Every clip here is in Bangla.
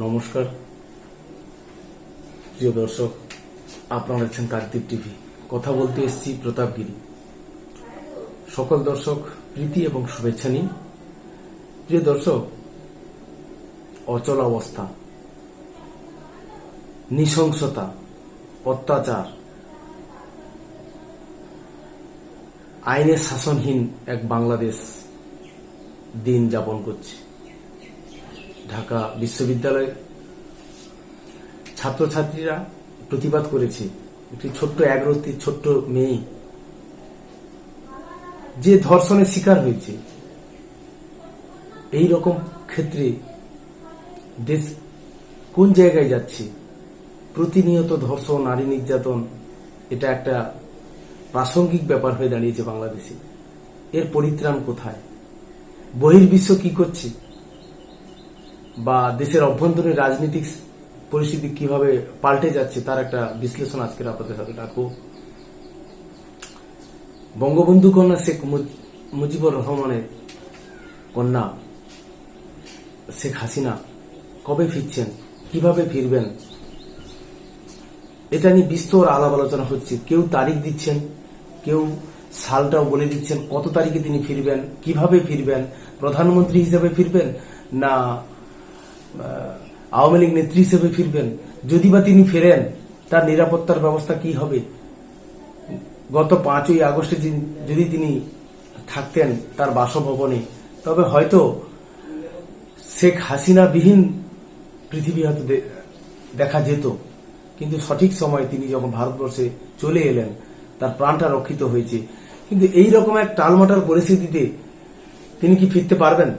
নমস্কার। প্রিয় দর্শক, আপনারা দেখছেন কাকদ্বীপ টিভি। কথা বলতে এসেছি প্রতাপগিরি সকল দর্শক, প্রীতি এবং শুভেচ্ছা নিন। প্রিয় দর্শক, অচল অবস্থা, নৃশংসতা, অত্যাচার, আইনের শাসনহীন এক বাংলাদেশ দিন যাপন করছে। ঢাকা বিশ্ববিদ্যালয়ে ছাত্রছাত্রীরা প্রতিবাদ করেছে। একটি ছোট্ট একরত্তি ছোট্ট মেয়ে যে ধর্ষণের শিকার হয়েছে। এই রকম ক্ষেত্রে দেশ কোন জায়গায় যাচ্ছে? প্রতিনিয়ত ধর্ষণ, নারী নির্যাতন, এটা একটা প্রাসঙ্গিক ব্যাপার হয়ে দাঁড়িয়েছে বাংলাদেশে। এর পরিত্রাণ কোথায়? বহির্বিশ্ব কি করছে? বা দেশের অভ্যন্তরীণ রাজনৈতিক পরিস্থিতি কীভাবে পাল্টে যাচ্ছে তার একটা বিশ্লেষণ আজকের আপনাদের সাথে রাখব। বঙ্গবন্ধু কন্যা শেখ মুজ- মুজিবুর রহমানের কন্যা শেখ হাসিনা কবে ফিরছেন? কীভাবে ফিরবেন? এটা নিয়ে বিস্তর আলাপ আলোচনা হচ্ছে। কেউ তারিখ দিচ্ছেন, কেউ সালটাও বলে দিচ্ছেন, কত তারিখে তিনি ফিরবেন, কীভাবে ফিরবেন, প্রধানমন্ত্রী হিসেবে ফিরবেন না আওয়ামী লীগ নেত্রী হিসেবে ফিরবেন, যদি বা তিনি ফেরেন, তার নিরাপত্তার ব্যবস্থা কি হবে? গত পাঁচই আগস্টে যদি তিনি থাকতেন তার বাসভবনে, তবে হয়তো শেখ হাসিনা বিহীন পৃথিবী হয়তো দেখা যেত। কিন্তু সঠিক সময় তিনি যখন ভারতবর্ষে চলে এলেন, তার প্রাণটা রক্ষিত হয়েছে। কিন্তু এই রকম এক টালমাটাল পরিস্থিতিতে তিনি কি ফিরতে পারবেন?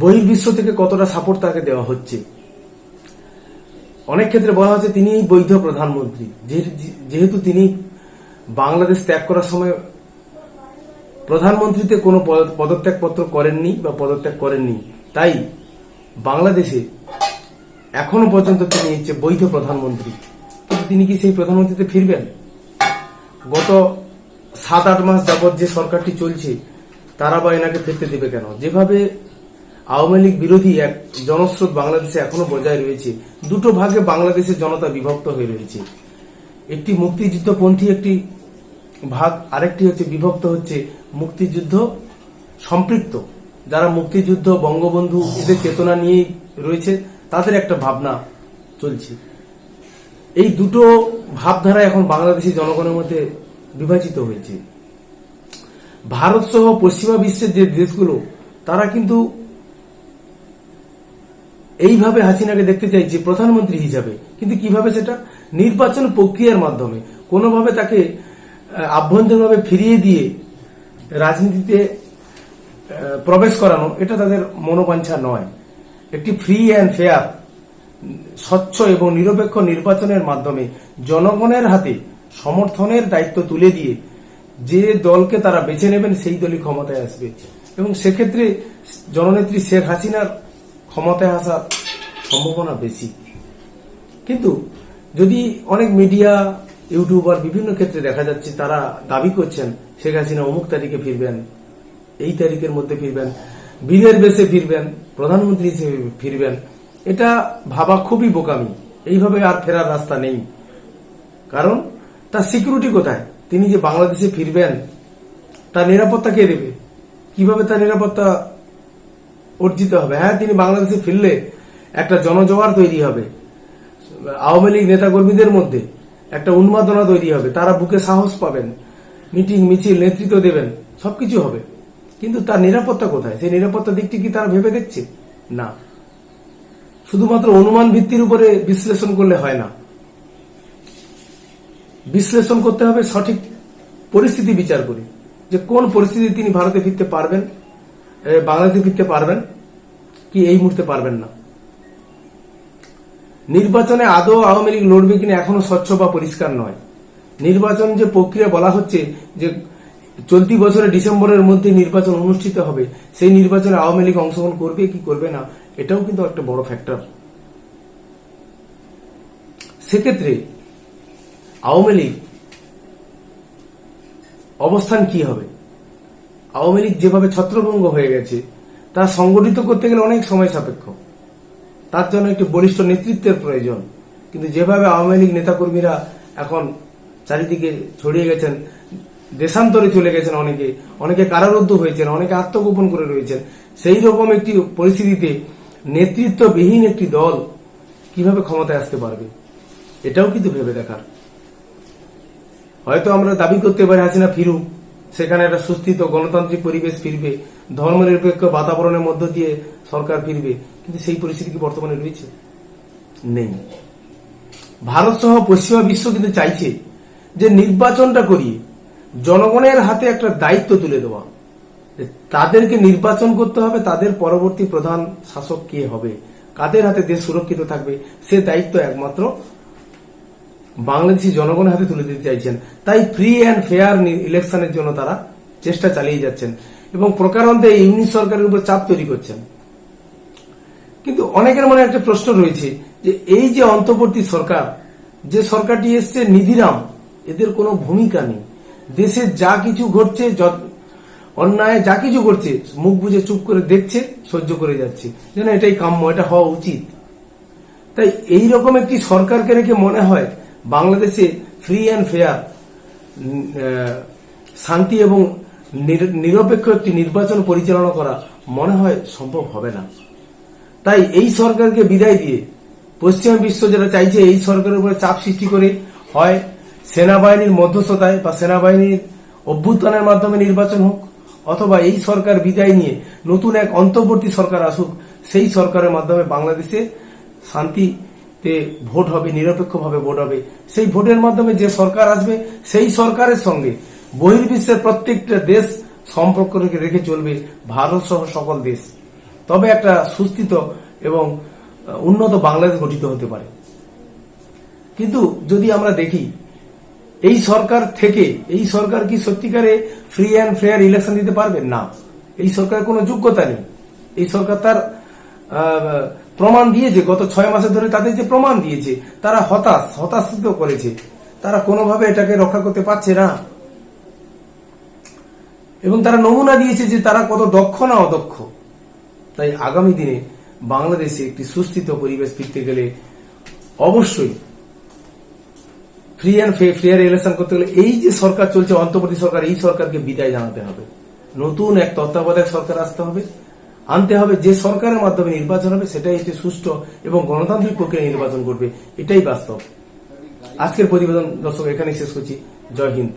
বহির্বিশ্ব থেকে কতটা সাপোর্ট তাকে দেওয়া হচ্ছে? অনেক ক্ষেত্রে বলা হচ্ছে তিনি বৈধ প্রধানমন্ত্রী। যেহেতু- তিনি বাংলাদেশ ত্যাগ করার সময় প্রধানমন্ত্রীতে কোনো পদ- পদত্যাগপত্র করেননি বা পদত্যাগ করেননি, তাই বাংলাদেশে এখনও পর্যন্ত তিনি হচ্ছে বৈধ প্রধানমন্ত্রী। কিন্তু তিনি কি সেই প্রধানমন্ত্রীতে ফিরবেন? গত সাত আট মাস যাবৎ যে সরকারটি চলছে, তারা বা এনাকে ফিরতে দেবে কেন? যেভাবে আওয়ামী লীগ বিরোধী এক জনস্রোত বাংলাদেশে এখনও বজায় রয়েছে। দুটো ভাগে বাংলাদেশের জনতা বিভক্ত হয়ে রয়েছে। একটি মুক্তিযুদ্ধপন্থী একটি ভাগ, আরেকটি হচ্ছে বিভক্ত হচ্ছে মুক্তিযুদ্ধ সম্পৃক্ত। যারা মুক্তিযুদ্ধ, বঙ্গবন্ধু, এদের চেতনা নিয়েই রয়েছে, তাদের একটা ভাবনা চলছে। এই দুটো ভাবধারা এখন বাংলাদেশি জনগণের মধ্যে বিভাজিত হয়েছে। ভারত সহ পশ্চিমা বিশ্বের যে দেশগুলো, তারা কিন্তু এইভাবে হাসিনাকে দেখতে চাইছে প্রধানমন্ত্রী হিসাবে। কিন্তু কীভাবে সেটা? নির্বাচন প্রক্রিয়ার মাধ্যমে। কোনোভাবে তাকে আভ্যন্তরীণভাবে ফিরিয়ে দিয়ে রাজনীতিতে প্রবেশ করানো, এটা তাদের মনোবাঞ্ছা নয়। একটি ফ্রি অ্যান্ড ফেয়ার স্বচ্ছ এবং নিরপেক্ষ নির্বাচনের মাধ্যমে জনগণের হাতে সমর্থনের দায়িত্ব তুলে দিয়ে যে দলকে তারা বেছে নেবেন, সেই দলই ক্ষমতায় আসবে। এবং সেক্ষেত্রে জননেত্রী শেখ হাসিনার ক্ষমতায় আসার সম্ভাবনা বেশি। কিন্তু যদি অনেক মিডিয়া ইউটিউবার বিভিন্ন ক্ষেত্রে দেখা যাচ্ছে তারা দাবি করছেন, শেখ হাসিনা অমুক তারিখে ফিরবেন, এই তারিখের মধ্যে ফিরবেন বীরের বেশে ফিরবেন, প্রধানমন্ত্রী হিসেবে ফিরবেন, এটা ভাবা খুবই বোকামি। এইভাবে আর ফেরার রাস্তা নেই। কারণ তার সিকিউরিটি কোথায়? তিনি যে বাংলাদেশে ফিরবেন, তার নিরাপত্তা কে দেবে? কীভাবে তার নিরাপত্তা অর্জিত হবে। হ্যাঁ তিনি বাংলাদেশে ফিরলে একটা জনজোয়ার তৈরি হবে। আওয়ামী লীগ নেতাকর্মীদের মধ্যে একটা উন্মাদনা তৈরি হবে। তারা বুকে সাহস পাবেন, মিটিং, মিছিল, নেতৃত্ব দেবেন, সবকিছু হবে। কিন্তু তার নিরাপত্তা কোথায়? সেই নিরাপত্তা দিকটি কি তারা ভেবে দেখছে? না। শুধুমাত্র অনুমান ভিত্তির উপরে বিশ্লেষণ করলে হয় না। বিশ্লেষণ করতে হবে সঠিক পরিস্থিতি বিচার করে, যে কোন পরিস্থিতি তিনি ভারতে ফিরতে পারবেন। বাংলাদেশে ফিরতে পারবেন, কি এই মুহূর্তে পারবেন না। নির্বাচনে আদৌ আওয়ামী লীগ লড়বে কিনা এখনও স্বচ্ছ বা পরিষ্কার নয়। নির্বাচন যে প্রক্রিয়া বলা হচ্ছে যে চলতি বছরের ডিসেম্বরের মধ্যে নির্বাচন অনুষ্ঠিত হবে, সেই নির্বাচনে আওয়ামী লীগ অংশগ্রহণ করবে কি করবে না, এটাও কিন্তু একটা বড় ফ্যাক্টর সেক্ষেত্রে আওয়ামী লীগ অবস্থান কি হবে? আওয়ামী লীগ যেভাবে ছত্রভঙ্গ হয়ে গেছে, তা সংগঠিত করতে গেলে অনেক সময় সাপেক্ষ। তার জন্য একটি বলিষ্ঠ নেতৃত্বের প্রয়োজন। কিন্তু যেভাবে আওয়ামী লীগ নেতাকর্মীরা এখন চারিদিকে ছড়িয়ে গেছেন, দেশান্তরে চলে গেছেন অনেকে অনেকে কারারুদ্ধ হয়েছেন, অনেকে আত্মগোপন করে রয়েছেন, সেই রকম একটি পরিস্থিতিতে নেতৃত্ববিহীন একটি দল কীভাবে ক্ষমতায় আসতে পারবে, এটাও কিন্তু ভেবে দেখার। হয়তো আমরা দাবি করতে পারি হাসিনা ফিরুক সেখানে একটা সুস্থিত গণতান্ত্রিক পরিবেশ ফিরবে। ধর্মনিরপেক্ষ বাতাবরণের মধ্য দিয়ে সরকার ফিরবে। কিন্তু সেই পরিস্থিতি কি বর্তমানে রয়েছে? নেই। ভারত সহ পশ্চিমা বিশ্ব কিন্তু চাইছে যে নির্বাচনটা করিয়ে জনগণের হাতে একটা দায়িত্ব তুলে দেওয়া। তাদেরকে নির্বাচন করতে হবে, তাদের পরবর্তী প্রধান শাসক কে হবে? কাদের হাতে দেশ সুরক্ষিত থাকবে? সে দায়িত্ব একমাত্র বাংলাদেশি জনগণের হাতে তুলে দিতে চাইছেন। তাই ফ্রি অ্যান্ড ফেয়ার ইলেকশনের জন্য তারা চেষ্টা চালিয়ে যাচ্ছেন এবং প্রকারান্তে ইউনিট সরকারের উপর চাপ তৈরি করছেন। কিন্তু অনেকের মনে একটা প্রশ্ন রয়েছে যে, এই যে অন্তর্বর্তী সরকার, যে সরকারটি এসছে নিধিরাম, এদের কোনো ভূমিকা নেই। দেশে যা কিছু ঘটছে অন্যায় যা কিছু ঘটছে, মুখ বুঝে চুপ করে দেখছে, সহ্য করে যাচ্ছে। যেন এটাই কাম্য, এটা হওয়া উচিত। তাই এই রকম একটি সরকারকে রেখে মনে হয় বাংলাদেশে ফ্রি অ্যান্ড ফেয়ার শান্তি এবং নির- নিরপেক্ষ একটি নির্বাচন পরিচালনা করা মনে হয় সম্ভব হবে না। তাই এই সরকারকে বিদায় দিয়ে পশ্চিমা বিশ্ব যেটা চাইছে এই সরকারের উপরে চাপ সৃষ্টি করে হয় সেনাবাহিনীর মধ্যস্থতায় বা সেনাবাহিনীর অভ্যুত্থানের মাধ্যমে নির্বাচন হোক অথবা এই সরকার বিদায় নিয়ে নতুন এক অন্তর্বর্তী সরকার আসুক, সেই সরকারের মাধ্যমে বাংলাদেশে শান্তিতে ভোট হবে, নিরপেক্ষভাবে ভোট হবে। সেই ভোটের মাধ্যমে যে সরকার আসবে, সেই সরকারের সঙ্গে বহির্বিশ্বের প্রত্যেকটা দেশ সম্পর্ক রেখে চলবে, ভারত সহ সকল দেশ। তবে একটা সুস্থিত এবং উন্নত বাংলাদেশ গঠিত হতে পারে। কিন্তু যদি আমরা দেখি, এই সরকার থেকে এই সরকার কি সত্যিকারে ফ্রি অ্যান্ড ফেয়ার ইলেকশন দিতে পারবে? না। এই সরকারের কোনো যোগ্যতা নেই। এই সরকার তার প্রমাণ দিয়েছে, গত ছয় মাসে ধরে তাদের যে প্রমাণ দিয়েছে, তারা হতাশ, হতাশিত করেছে। তারা কোনোভাবে এটাকে রক্ষা করতে পারছে না। এবং তারা নমুনা দিয়েছে যে তারা কত দক্ষ না অদক্ষ। তাই আগামী দিনে বাংলাদেশে একটি সুস্থিত পরিবেশ ফিরতে গেলে অবশ্যই ফ্রি অ্যান্ড ফেয়ার ইলেকশন করতে গেলে এই যে সরকার চলছে, অন্তর্বর্তী সরকার, এই সরকারকে বিদায় জানাতে হবে। নতুন এক তত্ত্বাবধায়ক সরকার আসতে হবে। আনতে হবে, যে সরকারের মাধ্যমে নির্বাচন হবে, সেটাই হচ্ছে সুষ্ঠু এবং গণতান্ত্রিক প্রক্রিয়া নির্বাচন করবে। এটাই বাস্তব। আজকের প্রতিবেদন দর্শক, এখানেই শেষ করছি। জয় হিন্দ।